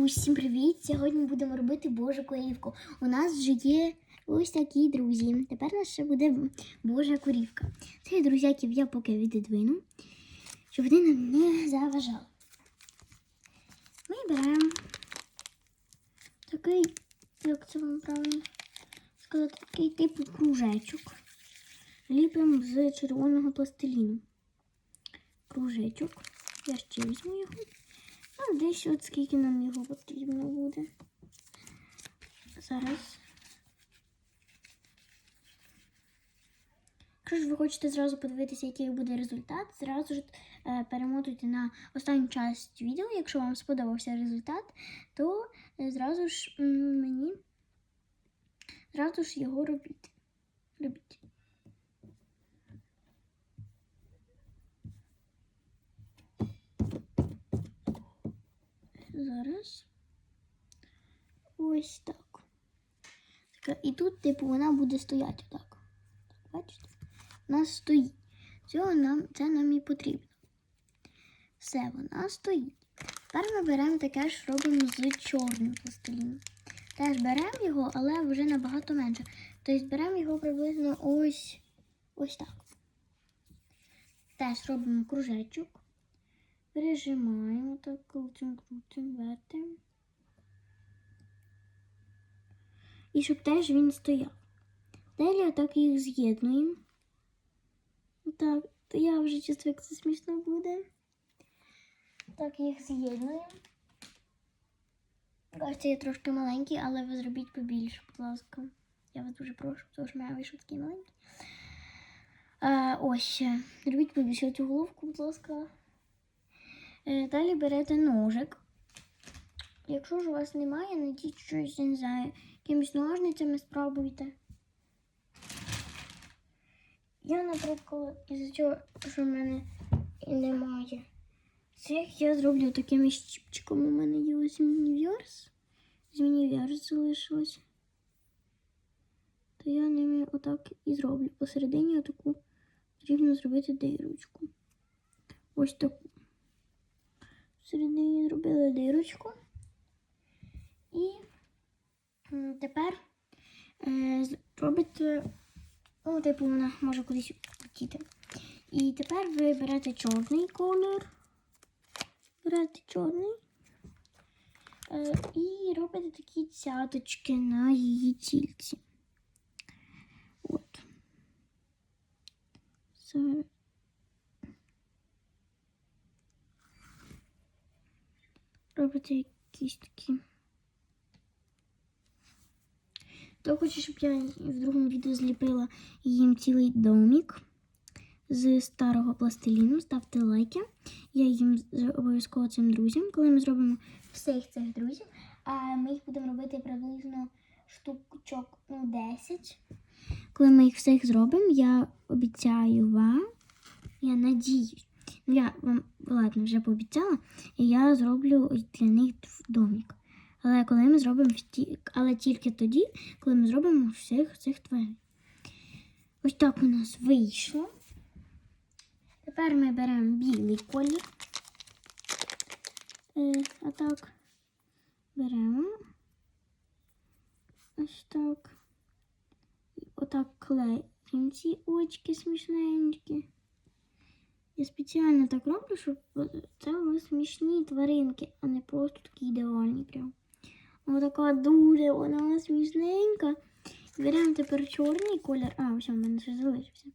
Усім привіт! Сьогодні будемо робити Божу корівку. У нас вже є ось такі друзі. Тепер у нас ще буде Божа корівка. Цих друзяків я поки віддвину, щоб вони нам не заважали. Ми беремо такий, як це вам правильно сказати, такий типу кружечок. Ліпимо з червоного пластиліну. Кружечок. Я ще візьму його. Ну, десь от скільки нам його потрібно буде. Зараз. Якщо ж ви хочете зразу подивитися, який буде результат, зразу ж е, перемотуйте на останню часть відео. Якщо вам сподобався результат, то е, зразу ж мені зразу ж його робіть. Робіть. Зараз. Ось так. І тут, типу, вона буде стояти. Так, бачите? Вона стоїть. Цього нам, це нам і потрібно. Все, вона стоїть. Тепер ми беремо таке ж робимо з чорним пластиліном. Теж беремо його, але вже набагато менше. Тобто беремо його приблизно ось ось так. Теж робимо кружечок. Прижимаємо так, крутим, крутим, вертим. І щоб теж він стояв. Далі так їх з'єднуємо. Так, то я вже чувствую, як це смішно буде. Так їх з'єднуємо. Кажеться, я трошки маленький, але ви зробіть побільше, будь ласка. Я вас дуже прошу, тому що мене вийшов такий маленький. А, ось. Робіть побільше цю головку, будь ласка. Е, Далі берете ножик. Якщо ж у вас немає, знайдіть щось, не знаю, якимись ножницями спробуйте. Я, наприклад, із-за цього, що в мене немає цих, я зроблю такими щіпчиками. У мене є ось мініверс. З мініверс залишилось. То я ними отак і зроблю. Посередині отаку потрібно зробити дирочку. Ось таку. Всередині зробили дирочку. І тепер е, робите, ну, типу, вона може кудись летіти. І тепер ви берете чорний колір. Берете чорний. Е, і робите такі цяточки на її тільці. От. Зараз. Робите якісь такі. То хочу, щоб я в другому відео зліпила їм цілий домик з старого пластиліну. Ставте лайки. Я їм обов'язково цим друзям. Коли ми зробимо всіх цих друзів, а ми їх будемо робити приблизно штучок ну, 10. Коли ми їх всіх зробимо, я обіцяю вам, я надіюсь, ну, я вам ладно вже пообіцяла, і я зроблю для них домик. Але коли ми зробимо але тільки тоді, коли ми зробимо всіх цих тварин. Ось так у нас вийшло. Тепер ми беремо білий колір. Е, а так беремо. Ось так. Отак клеїмо ці очки смішненькі. Я спеціально так роблю, щоб це були смішні тваринки, а не просто такі ідеальні прям. Ось така дуже вона смішненька. Беремо тепер чорний колір. А, ось у мене ще залишився.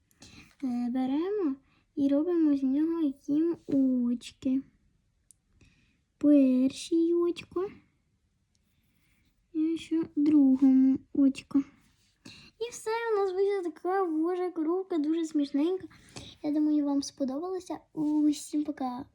Е, Беремо і робимо з нього їм очки. Першій очко. І ще другому очко. І все, у нас вийшла така божа коровка, дуже смішненька. Я думаю, вам сподобалося. Усім пока.